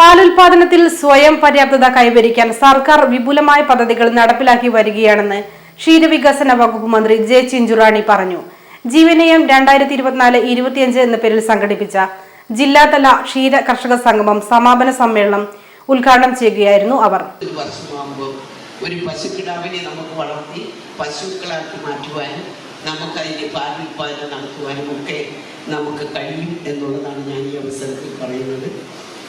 പാലുൽപാദനത്തിൽ സ്വയം പര്യാപ്തത കൈവരിക്കാൻ സർക്കാർ വിപുലമായ പദ്ധതികൾ നടപ്പിലാക്കി വരികയാണെന്ന് ക്ഷീരവികസന വകുപ്പ് മന്ത്രി ജെ ചിഞ്ചുറാണി പറഞ്ഞു. ജീവനയം രണ്ടായിരത്തി ഇരുപത്തിനാല് ഇരുപത്തിയഞ്ച് എന്ന പേരിൽ സംഘടിപ്പിച്ച ജില്ലാതല ക്ഷീര കർഷക സംഗമം സമാപന സമ്മേളനം ഉദ്ഘാടനം ചെയ്യുകയായിരുന്നു അവർ. ഒരു പശുക്കിടാവിനെ നമുക്ക് വളർത്തി പശുക്കളാക്കി മാറ്റുവാനും നമുക്ക് അതിന്റെ പാലുൽപാദനം നടത്തുവാനും ഒക്കെ നമുക്ക് കഴിയും എന്നുള്ളതാണ് ഞാൻ ഈ അവസരത്തിൽ പറയുന്നത്.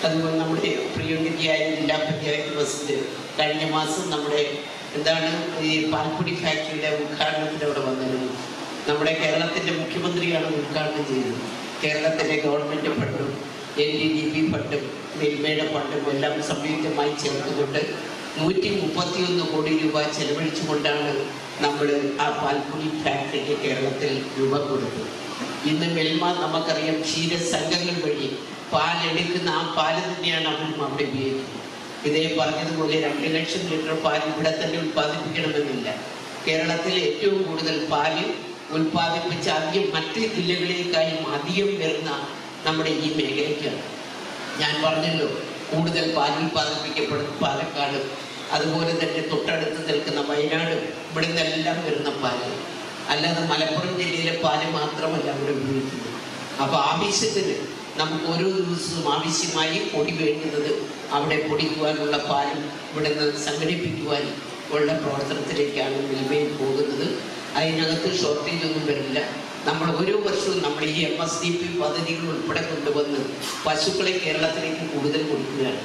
അതുപോലെ നമ്മുടെ പ്രിയങ്കരിയായ ജില്ലാ പഞ്ചായത്ത് പ്രസിഡന്റ് കഴിഞ്ഞ മാസം നമ്മുടെ എന്താണ് ഈ പാൽപ്പൊടി ഫാക്ടറിയുടെ ഉദ്ഘാടനത്തിന് അവിടെ വന്നിരുന്നു. നമ്മുടെ കേരളത്തിന്റെ മുഖ്യമന്ത്രിയാണ് ഉദ്ഘാടനം ചെയ്തത്. കേരളത്തിന്റെ ഗവൺമെന്റ് ഫണ്ടും എൻ ഡി ഡി ബി ഫണ്ടും മിൽമയുടെ ഫണ്ടും എല്ലാം സംയുക്തമായി ചേർത്തുകൊണ്ട് നൂറ്റി മുപ്പത്തിയൊന്ന് കോടി രൂപ ചെലവഴിച്ചുകൊണ്ടാണ് നമ്മൾ ആ പാൽപ്പൊടി ഫാക്ടറിക്ക് കേരളത്തിൽ രൂപം കൊടുത്തത്. ഇന്ന് മെൽമ നമുക്കറിയാം ക്ഷീരസംഘങ്ങൾ വഴി പാലെടുക്കുന്ന ആ പാൽ തന്നെയാണ് അവരും അവിടെ ഉപയോഗിക്കുന്നത്. ഇതേ പറഞ്ഞതുപോലെ രണ്ട് ലക്ഷം ലിറ്റർ പാൽ ഇവിടെ തന്നെ ഉൽപ്പാദിപ്പിക്കണമെന്നില്ല. കേരളത്തിൽ ഏറ്റവും കൂടുതൽ പാൽ ഉൽപ്പാദിപ്പിച്ച അധികം മറ്റ് ജില്ലകളിലേക്കായും അധികം വരുന്ന നമ്മുടെ ഈ മേഖലയ്ക്കാണ്. ഞാൻ പറഞ്ഞല്ലോ കൂടുതൽ പാൽ ഉൽപ്പാദിപ്പിക്കപ്പെടുന്ന പാലക്കാട്. അതുപോലെ തന്നെ തൊട്ടടുത്ത് നിൽക്കുന്ന വയനാട് ഇവിടെ നിന്നെല്ലാം വരുന്ന പാൽ. അല്ലാതെ മലപ്പുറം ജില്ലയിലെ പാൽ മാത്രമല്ല അവിടെ ഉപയോഗിക്കുന്നത്. അപ്പോൾ ആവശ്യത്തിന് നമുക്ക് ഓരോ ദിവസവും ആവശ്യമായി പൊടി വേണ്ടുന്നത് അവിടെ പൊടിക്കുവാനുള്ള പാലും ഇവിടെ നിന്ന് സംഘടിപ്പിക്കുവാൻ ഉള്ള പ്രവർത്തനത്തിലേക്കാണ് മിൽമയിൽ പോകുന്നത്. അതിനകത്ത് ഷോർട്ടേജ് ഒന്നും വരില്ല. നമ്മൾ ഓരോ വർഷവും നമ്മൾ ഈ എം എസ് ഡി പി പദ്ധതികൾ ഉൾപ്പെടെ കൊണ്ടുവന്ന് പശുക്കളെ കേരളത്തിലേക്ക് കൂടുതൽ കൊടുക്കുകയാണ്.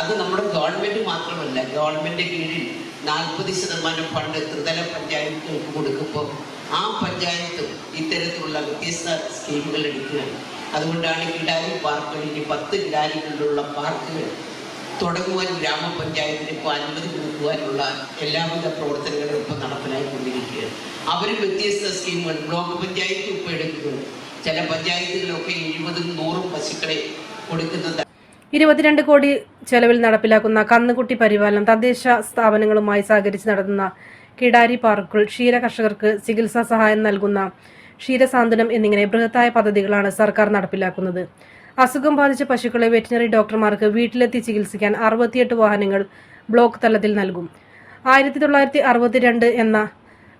അത് നമ്മുടെ ഗവൺമെന്റ് മാത്രമല്ല ഗവൺമെന്റ് കീഴിൽ നാൽപ്പത് ശതമാനം ഫണ്ട് ത്രിതല പഞ്ചായത്തുകൾക്ക് കൊടുക്കുമ്പോൾ ആ പഞ്ചായത്തും ഇത്തരത്തിലുള്ള വ്യത്യസ്ത സ്കീമുകൾ എടുക്കുകയാണ്. അതുകൊണ്ടാണ് കിടാരി പാർക്കുകളിൽ പത്ത് കിടാരികളിലുള്ള പാർക്കുകൾ തുടങ്ങുവാൻ ഗ്രാമപഞ്ചായത്തിന് ഇപ്പോൾ അനുമതി കൊടുക്കുവാനുള്ള എല്ലാവിധ പ്രവർത്തനങ്ങളും ഇപ്പോൾ നടപ്പിലായിക്കൊണ്ടിരിക്കുകയാണ്. അവരും വ്യത്യസ്ത സ്കീമുകൾ ബ്ലോക്ക് പഞ്ചായത്ത് ഇപ്പോൾ എടുക്കുന്നു. ചില പഞ്ചായത്തുകളിലൊക്കെ എഴുപതും നൂറും പശുക്കളെ കൊടുക്കുന്നത്. ഇരുപത്തിരണ്ട് കോടി ചെലവിൽ നടപ്പിലാക്കുന്ന കന്നുകുട്ടി പരിപാലനം തദ്ദേശ സ്ഥാപനങ്ങളുമായി സഹകരിച്ച് നടത്തുന്ന കിടാരി പാർക്കുകൾ ക്ഷീര കർഷകർക്ക് ചികിത്സാ സഹായം നൽകുന്ന ക്ഷീരസാന്ത്വനം എന്നിങ്ങനെ ബൃഹത്തായ പദ്ധതികളാണ് സർക്കാർ നടപ്പിലാക്കുന്നത്. അസുഖം ബാധിച്ച പശുക്കളെ വെറ്റിനറി ഡോക്ടർമാർക്ക് വീട്ടിലെത്തി ചികിത്സിക്കാൻ അറുപത്തിയെട്ട് വാഹനങ്ങൾ ബ്ലോക്ക് തലത്തിൽ നൽകും. ആയിരത്തി തൊള്ളായിരത്തി അറുപത്തിരണ്ട് എന്ന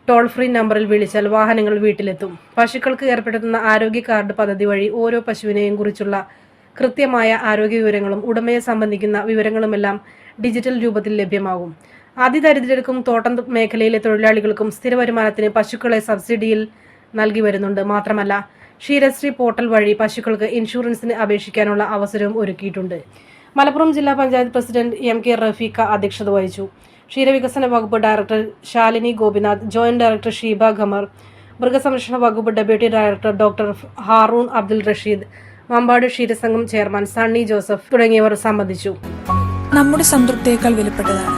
ടോൾ ഫ്രീ നമ്പറിൽ വിളിച്ചാൽ വാഹനങ്ങൾ വീട്ടിലെത്തും. പശുക്കൾക്ക് ഏർപ്പെടുത്തുന്ന ആരോഗ്യ കാർഡ് പദ്ധതി വഴി ഓരോ പശുവിനെയും കുറിച്ചുള്ള കൃത്യമായ ആരോഗ്യ വിവരങ്ങളും ഉടമയെ സംബന്ധിക്കുന്ന വിവരങ്ങളുമെല്ലാം ഡിജിറ്റൽ രൂപത്തിൽ ലഭ്യമാകും. അതിദരിദ്രർക്കും തോട്ടം മേഖലയിലെ തൊഴിലാളികൾക്കും സ്ഥിര വരുമാനത്തിന് പശുക്കളെ സബ്സിഡിയിൽ നൽകി വരുന്നുണ്ട്. മാത്രമല്ല ക്ഷീരശ്രീ പോർട്ടൽ വഴി പശുക്കൾക്ക് ഇൻഷുറൻസിന് അപേക്ഷിക്കാനുള്ള അവസരവും ഒരുക്കിയിട്ടുണ്ട്. മലപ്പുറം ജില്ലാ panchayat president M K Rafeekha അധ്യക്ഷത വഹിച്ചു. ക്ഷീരവികസന വകുപ്പ് director Shalini Gopinath joint director Sheeba Khamar മൃഗസംരക്ഷണ വകുപ്പ് deputy director doctor Haroon Abdul Rasheed Mambad ക്ഷീരസംഘം chairman Sunny Joseph തുടങ്ങിയവർ സംബന്ധിച്ചു. നമ്മുടെ സംതൃപ്തിയേക്കാൾ വിലപ്പെട്ടതാണ്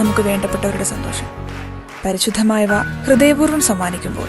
നമുക്ക് വേണ്ടപ്പെട്ടവരുടെ സന്തോഷം. പരിശുദ്ധമായവ ഹൃദയപൂർവം സമ്മാനിക്കുമ്പോൾ